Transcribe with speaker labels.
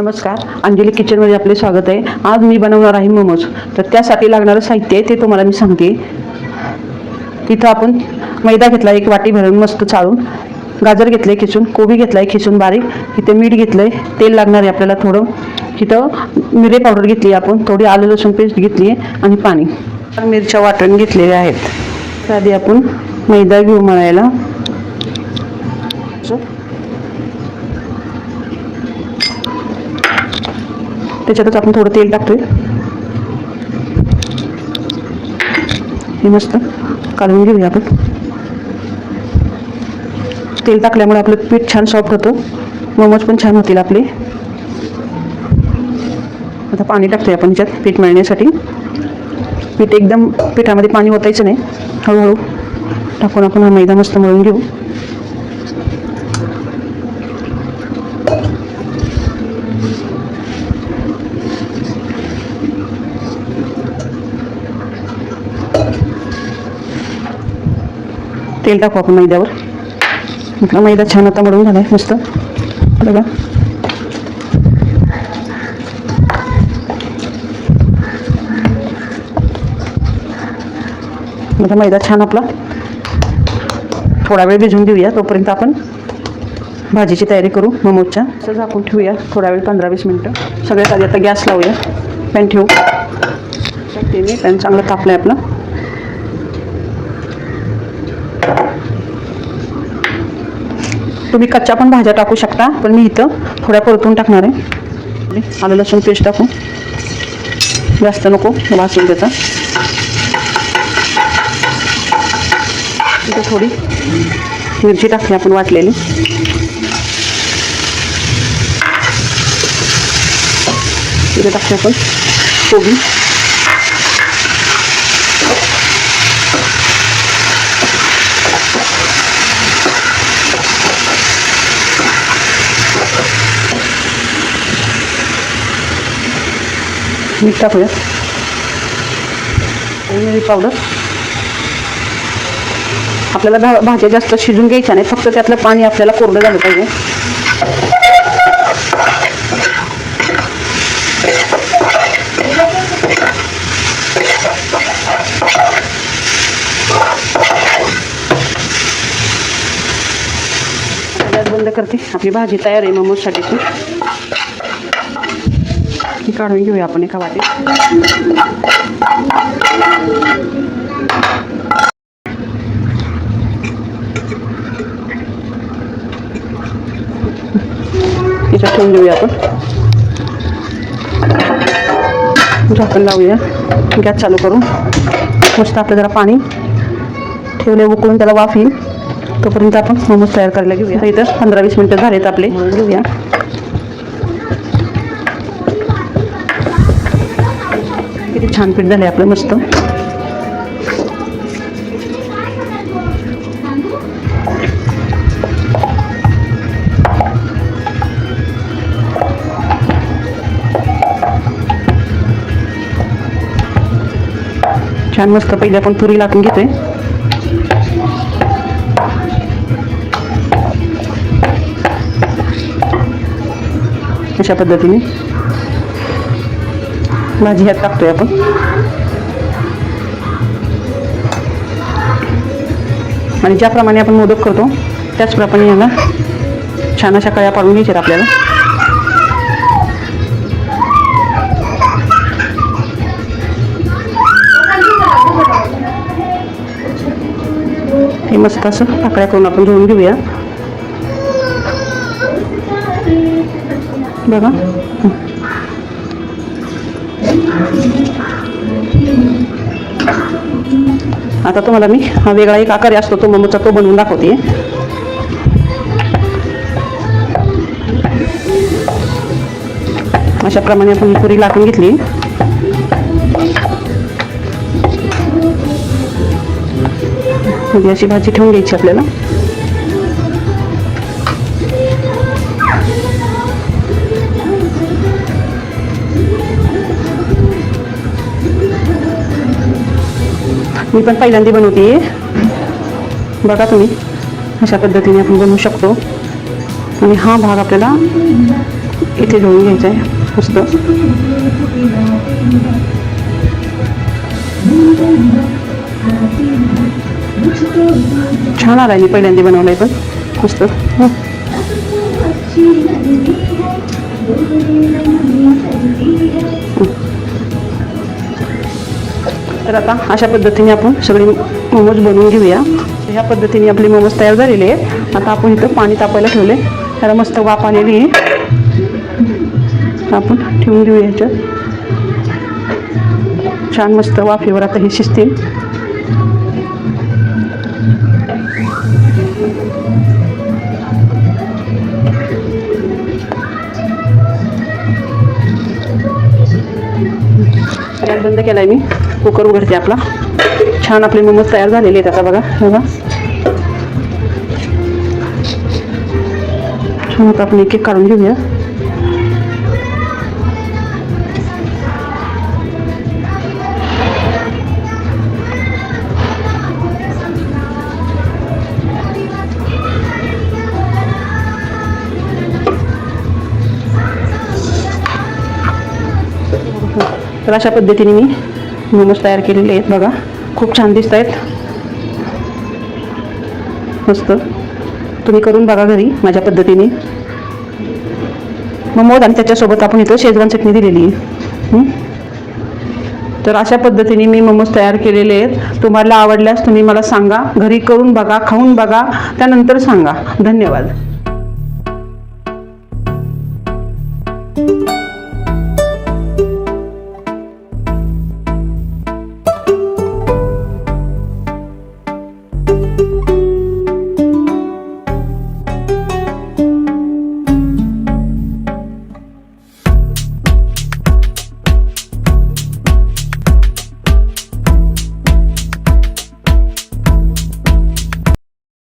Speaker 1: नमस्कार. अंजली किचनमध्ये आपले स्वागत आहे. आज मी बनवणार आहे मोमोज. तर त्यासाठी लागणारं साहित्य आहे ते तुम्हाला मी सांगते. तिथं आपण मैदा घेतला एक वाटी भरून मस्त चाळून. गाजर घेतलं आहे खिसून कोबी घेतला आहे खिसून बारीक. इथे मीठ घेतलं आहे तेल लागणार आहे आपल्याला थोडं. तिथं मिरे पावडर घेतली आहे आपण थोडी आलं लसूण पेस्ट घेतली आहे आणि पाणी. मिरच्या वाटण घेतलेल्या आहेत. आधी आपण मैदा घेऊ मळायला. त्याच्यातच आपण थोडं तेल टाकतोय. हे मस्त काढून घेऊया आपण. तेल टाकल्यामुळे आपलं पीठ छान सॉफ्ट होतं. मोमोज पण छान होतील आपले. आता पाणी टाकतोय आपण ह्याच्यात पीठ मळण्यासाठी. पीठ एकदम पिठामध्ये पाणी ओतायचं नाही. हळूहळू टाकून आपण हा मैदा मस्त मळून घेऊ. तेल टाकू आपण मैद्यावर. इकडं मैदा छान आता मळून झालाय मस्त. बघा. आता मैदा छान आपला. थोडा वेळ भिजवून देऊया तोपर्यंत आपण भाजीची तयारी करू मोमोजच्या. असं झाकून ठेवूया थोडा वेळ पंधरा वीस मिनटं. सगळ्यात आधी आता गॅस लावूया पॅन ठेवू. मी पॅन चांगलं तापलं आहे आपलं. तुम्ही कच्च्या पण भाज्या टाकू शकता पण मी इथं थोड्या परतून टाकणार आहे. आलं लसूण पेस्ट टाकू जास्त नको वाचून त्याचा इथं थोडी मिरची टाकली आपण वाटलेली. इथे टाकते आपण कोबी. मीठ टाकूयात मिरी पावडर आपल्याला भा भाज्या जास्त शिजून घ्यायच्या नाही फक्त त्यातलं पाणी आपल्याला कोरडं झालं पाहिजे. बंद करते. आपली भाजी तयार आहे मोमोजसाठीची. ही काढून घेऊया आपण एका वाटीत. याच्यात ठेवून देऊया आपण. झाकण लावूया गॅस चालू करू मस्त आपलं जरा पाणी ठेवले उकळून त्याला वाफ येईल. तोपर्यंत आपण मोमोज तयार करायला घेऊया. इथं पंधरा वीस मिनटं झालेत आपले. घेऊया. किती छान पीठ झालं आपलं मस्त. छान मस्त पहिले आपण तुरी लाटून घेतोय. अशा पद्धतीने. भाजी ह्यात टाकतोय आपण. आणि ज्याप्रमाणे आपण मोदक करतो त्याचप्रमाणे याला छान अशा कळ्या पाडून घ्यायच्यात आपल्याला. हे मस्त असं पाकळ्या करून आपण धुवून घेऊया. बघा. आता तुम्हाला मी हा वेगळा एक आकार असतो तो मोमोचा तो बनवून दाखवते. अशाप्रमाणे आपण पुरी लाटून घेतली. अशी भाजी ठेवून घ्यायची आपल्याला. मी पण पहिल्यांदा बनवते बघा तुम्ही अशा पद्धतीने आपण बनवू शकतो. आणि हा भाग आपल्याला इथे घेऊन घ्यायचा आहे मस्त. छान आला मी पहिल्यांदा बनवलाय पण मस्त. तर आता अशा पद्धतीने आपण सगळे मोमोज बनवून घेऊया. ह्या पद्धतीने आपले मोमोज तयार झालेले आहेत. आता आपण इथं पाणी तापायला ठेवले त्याला मस्त वाफ आलेली आहे आपण ठेवून घेऊया ह्याच्यात. छान मस्त वाफेवर आता हे शिजतील. गॅस बंद केलाय मी. कुकर उघडते आपला. छान आपले मोमोज तयार झालेले आहेत आता बघा. बघा. छान आता आपण एक एक काढून घेऊया. तर अशा पद्धतीने मी मोमोज तयार केलेले आहेत बघा. खूप छान दिसत आहेत मस्त. तुम्ही करून बघा घरी माझ्या पद्धतीने. मोमोज आणि त्याच्यासोबत आपण इथं शेजवान चटणी दिलेली आहे. तर अशा पद्धतीने मी मोमोज तयार केलेले आहेत. तुम्हाला आवडल्यास तुम्ही मला सांगा. घरी करून बघा खाऊन बघा त्यानंतर सांगा. धन्यवाद.